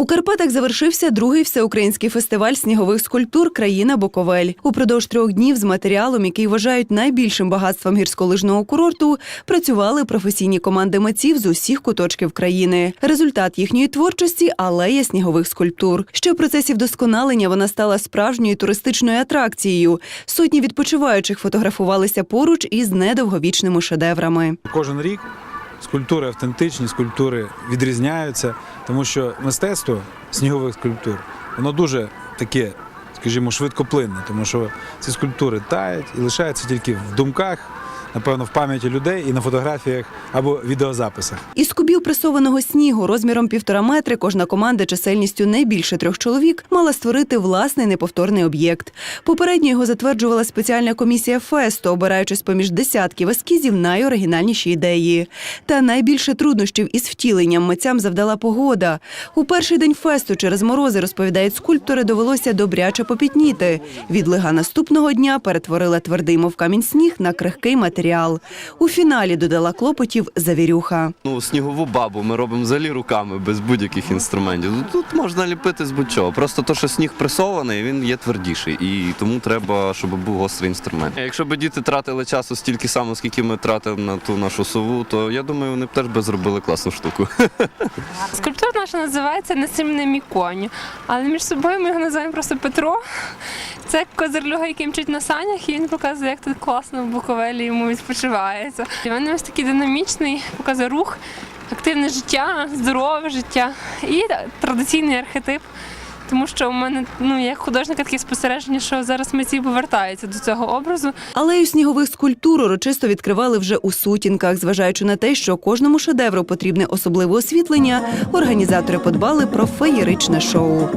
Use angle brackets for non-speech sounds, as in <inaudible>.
У Карпатах завершився другий всеукраїнський фестиваль снігових скульптур Країна Буковель. Упродовж трьох днів з матеріалом, який вважають найбільшим багатством гірськолижного курорту, працювали професійні команди митців з усіх куточків країни. Результат їхньої творчості алея снігових скульптур. Ще в процесі вдосконалення вона стала справжньою туристичною атракцією. Сотні відпочиваючих фотографувалися поруч із недовговічними шедеврами. Кожен рік скульптури автентичні, скульптури відрізняються, тому що мистецтво снігових скульптур воно дуже таке, скажімо, швидкоплинне, тому що ці скульптури таять і лишаються тільки в думках, напевно, в пам'яті людей і на фотографіях або відеозаписах. Із кубів пресованого снігу розміром півтора метри кожна команда чисельністю не більше трьох чоловік мала створити власний неповторний об'єкт. Попередньо його затверджувала спеціальна комісія фесту, обираючи поміж десятків ескізів найоригінальніші ідеї. Та найбільше труднощів із втіленням митцям завдала погода. У перший день фесту через морози, розповідають скульптори, довелося добряче попітніти. Відлига наступного дня перетворила твердий мов камінь сніг на крихкий матеріал. У фіналі додала клопотів завірюха. Ну, снігову бабу ми робимо взагалі руками без будь-яких інструментів. Ну, Тут можна ліпити з будь-чого. Просто то, що сніг пресований, він є твердіший. І тому треба, щоб був гострий інструмент. Якщо б діти тратили часу стільки само, скільки ми тратимо на ту нашу сову, то я думаю, вони б теж би зробили класну штуку. <laughs> Скульптура наша називається Несильне мій конь, але між собою ми його називаємо просто Петро. Це козирлюга, який мчить на санях, і він показує, як тут класно в Буковелі йому відпочивається. І він ось такий динамічний, показує рух, активне життя, здорове життя і традиційний архетип. Тому що у мене ну як художника таке спостереження, що зараз митці повертаються до цього образу. Алею снігових скульптур урочисто відкривали вже у сутінках. Зважаючи на те, що кожному шедевру потрібне особливе освітлення, організатори подбали про феєричне шоу.